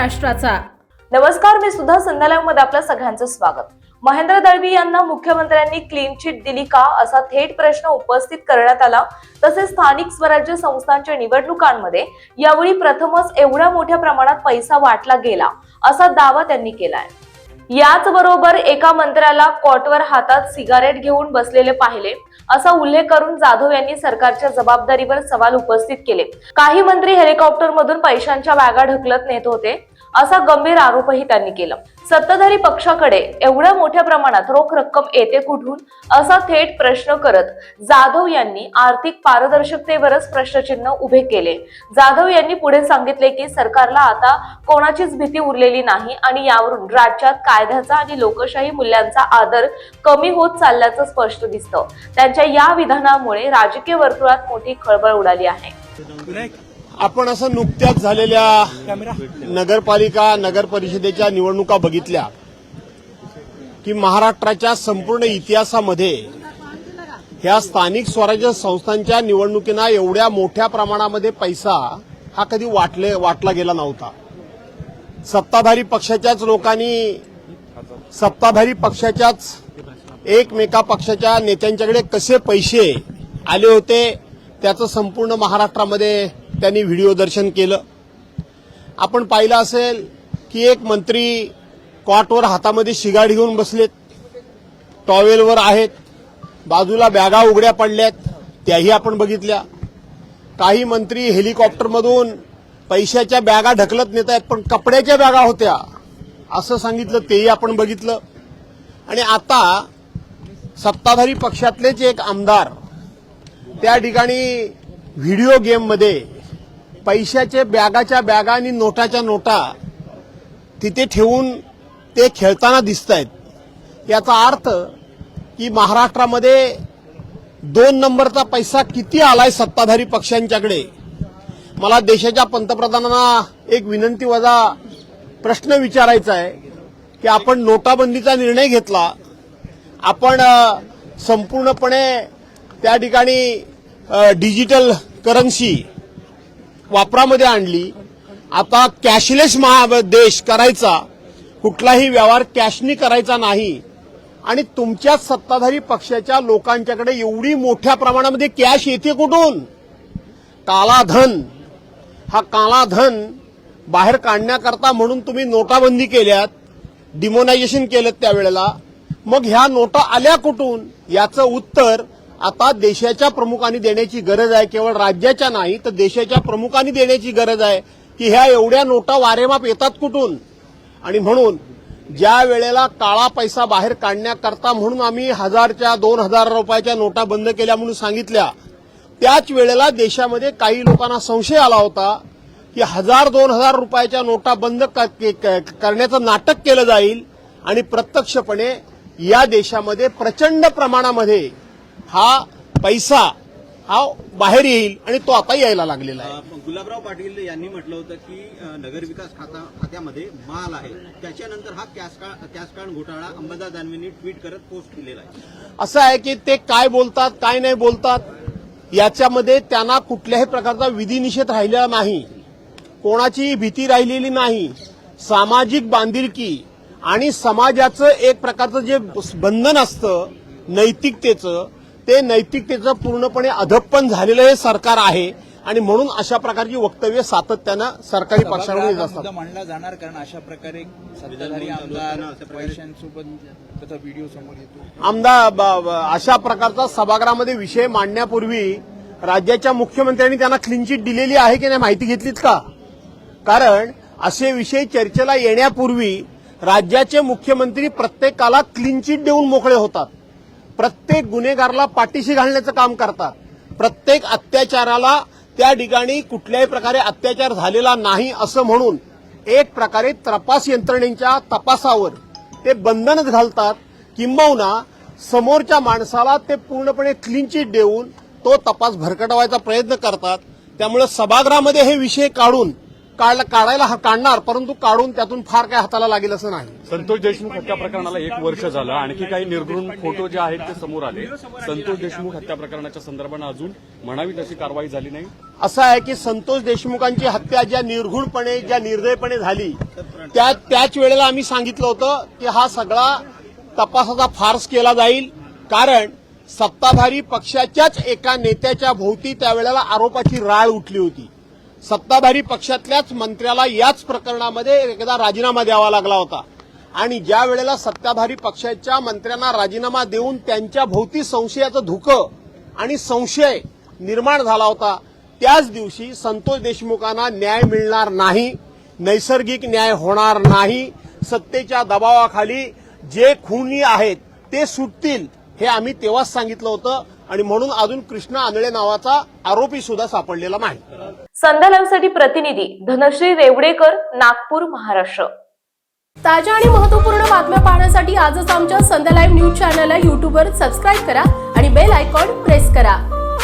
महाराष्ट्राचा. नमस्कार मी सुद्धा संध्यालायमध्ये आपल्या सगळ्यांचं स्वागत. महेंद्र दळवी यांना मुख्यमंत्र्यांनी क्लीन चिट दिली का असा थेट प्रश्न उपस्थित करण्यात आला. तसेच स्थानिक स्वराज्य संस्थांच्या निवडणुकांमध्ये यावेळी प्रथमच एवढ्या मोठ्या प्रमाणात पैसा वाटला गेला असा दावा त्यांनी केलाय. याच बरोबर एका मंत्र्याला कॉटवर हातात सिगारेट घेऊन बसलेले पाहिले असा उल्लेख करून जाधव यांनी सरकारच्या जबाबदारीवर सवाल उपस्थित केले. काही मंत्री हेलिकॉप्टरमधून पैशांच्या बॅगा ढकलत नेत होते. असा गंभीर आरोपही त्यांनी केला. सत्ताधारी पक्षाकडे एवढ्या मोठ्या प्रमाणात रोख रक्कम येते कुठून? असा थेट प्रश्न करत जाधव यांनी आर्थिक पारदर्शकतेवरच प्रश्नचिन्ह उभे केले. जाधव यांनी पुढे सांगितले की सरकारला आता कोणाचीच भीती उरलेली नाही आणि यावरून राज्यात कायद्याचा आणि लोकशाही मूल्यांचा आदर कमी होत चालल्याचं स्पष्ट दिसतं. त्यांच्या या विधानामुळे राजकीय वर्तुळात मोठी खळबळ उडाली आहे. आपण असं नुकत्याच झालेल्या नगरपालिका नगर परिषदेच्या निवडणुका बघितल्या की महाराष्ट्राच्या संपूर्ण इतिहासामध्ये ह्या स्थानिक स्वराज्य संस्थांच्या निवडणुकींना एवढ्या मोठ्या प्रमाणामध्ये पैसा हा कधी वाटले वाटला गेला नव्हता. सत्ताधारी पक्षाच्याच लोकांनी सत्ताधारी पक्षाच्याच एकमेका पक्षाच्या नेत्यांच्याकडे कसे पैसे आले होते त्याचं संपूर्ण महाराष्ट्रामध्ये त्यांनी व्हिडिओ दर्शन केलं. आपण पाहिलं असेल की एक मंत्री कॉटवर हातामध्ये शिगाड घेऊन बसलेत. टॉवेलवर आहेत. बाजूला बॅगा उघड्या पडल्यात. त्याही आपण बघितल्या. काही मंत्री हेलिकॉप्टरमधून पैशाच्या बॅगा ढकलत नेत आहेत पण कपड्याच्या बॅगा होत्या. असं सांगितलं तेही आपण बघितलं. आणि आता सत्ताधारी पक्षातलेच एक आमदार त्या ठिकाणी व्हिडिओ गेममध्ये पैशाचे बॅगाच्या बॅगा आणि नोटाच्या नोटा तिथे ठेवून ते खेळताना दिसत आहेत याचा अर्थ की महाराष्ट्रामध्ये दोन नंबरचा पैसा किती आलाय सत्ताधारी पक्षांच्याकडे? मला देशाच्या पंतप्रधानांना एक विनंती वजा प्रश्न विचारायचा आहे की आपण नोटाबंदीचा निर्णय घेतला. आपण संपूर्णपणे त्या ठिकाणी डिजिटल करन्सी वापरामध्ये आणली. आता कॅशलेस महादेश करायचा कुठलाही व्यवहार कॅशनी करायचा नाही. आणि तुमच्याच सत्ताधारी पक्षाच्या लोकांच्याकडे एवढी मोठ्या प्रमाणामध्ये कॅश येते कुठून? कालाधन हा कालाधन बाहेर काढण्याकरता म्हणून तुम्ही नोटाबंदी केल्यात डिमोनायझेशन केलं त्यावेळेला. मग ह्या नोटा आल्या कुठून? याचं उत्तर आता देशाच्या प्रमुखांनी देण्याची गरज आहे केवळ राज्याच्या नाही तर देशाच्या प्रमुखांनी देण्याची गरज आहे की ह्या एवढ्या नोटा वारेमाप येतात कुठून? आणि म्हणून ज्या वेळेला काळा पैसा बाहेर काढण्याकरता म्हणून आम्ही हजारच्या दोन हजार रुपयाच्या नोटा बंद केल्या म्हणून सांगितल्या त्याच वेळेला देशामध्ये काही लोकांना संशय आला होता की हजार दोन हजार रुपयाच्या नोटा बंद के- क- करण्याचं नाटक केलं जाईल आणि प्रत्यक्षपणे या देशामध्ये प्रचंड प्रमाणामध्ये हा पैसा हा बाहेर येईल आणि तो आता यायला लागलेला आहे. गुलाबराव पाटील यांनी म्हटलं होतं की नगरविकास खाता खात्यामध्ये माल आहे. त्याच्यानंतर हा कॅश का- कॅश कार्ड घोटाळा अंबादास दानवेंनी ट्विट करत पोस्ट केलेला आहे. असं आहे की ते काय बोलतात काय नाही बोलतात याच्यामध्ये त्यांना कुठल्याही प्रकारचा विधिनिषेध राहिलेला नाही. कोणाची भीती राहिलेली नाही. सामाजिक बांधिलकी आणि समाजाचं एक प्रकारचं जे बंधन असतं नैतिकतेचं ते नैतिकतेचं पूर्णपणे अधप्पन झालेलं हे सरकार आहे. आणि म्हणून अशा प्रकारची वक्तव्य सातत्यानं सरकारी पक्षाकडून येत सभागृहात असतात. मुद्दा मांडला जाणार कारण अशा प्रकारे सत्ताधारी आमदार व्हिडिओ समोर येतो. आमदार अशा प्रकारचा सभागृहामध्ये विषय मांडण्यापूर्वी राज्याच्या मुख्यमंत्र्यांनी त्यांना क्लीन चिट दिलेली आहे की नाही माहिती घेतलीत का? कारण असे विषय चर्चेला येण्यापूर्वी राज्याचे मुख्यमंत्री प्रत्येकाला क्लीन चिट देऊन मोकळे होतात. प्रत्येक गुन्हेगाराला पाठीशी घालण्याचं काम करतात. प्रत्येक अत्याचाराला त्या ठिकाणी कुठल्याही प्रकारे अत्याचार झालेला नाही असं म्हणून एक प्रकारे तपास यंत्रणेच्या तपासावर ते बंधनच घालतात किंबहुना समोरच्या माणसाला ते पूर्णपणे क्लीन चिट देऊन तो तपास भरकटवायचा प्रयत्न करतात. त्यामुळे सभागृहामध्ये हे विषय काढून काढायला काढणार परंतु काढून त्यातून फार काय हाताला लागेल असं नाही. संतोष देशमुख हत्या प्रकरणाला एक वर्ष झालं. आणखी काही निर्घृण फोटो जे आहेत ते समोर आले. संतोष देशमुख हत्या प्रकरणाच्या संदर्भानं अजून म्हणावी तशी कारवाई झाली नाही. असं आहे की संतोष देशमुखांची हत्या ज्या निर्घुणपणे ज्या निर्दयपणे झाली त्या त्याच वेळेला आम्ही सांगितलं होतं की हा सगळा तपासाचा फार्स केला जाईल. कारण सत्ताधारी पक्षाच्याच एका नेत्याच्या भोवती त्यावेळेला आरोपाची राळ उठली होती. सत्ताधारी पक्षातल्याच मंत्र्याला याच प्रकरणामध्ये एकदा राजीनामा द्यावा लागला होता. आणि ज्या वेळेला सत्ताधारी पक्षाच्या मंत्र्यांना राजीनामा देऊन त्यांच्या भोवती संशयाचं धुकं आणि संशय निर्माण झाला होता त्याच दिवशी संतोष देशमुखांना न्याय मिळणार नाही नैसर्गिक न्याय होणार नाही सत्तेच्या दबावाखाली जे खुनी आहेत ते सुटतील हे आम्ही तेव्हाच सांगितलं होतं. आणि म्हणून अजून कृष्णा आंधळे नावाचा आरोपी सुद्धा सापडलेला नाही. संध्या लाईव्हसाठी प्रतिनिधी धनश्री रेवडेकर नागपूर महाराष्ट्र. ताज्या आणि महत्त्वपूर्ण बातम्या पाहण्यासाठी आजच आमच्या संध्या लाईव्ह न्यूज चॅनलला यूट्यूबवर सबस्क्राईब करा आणि बेल आयकॉन प्रेस करा.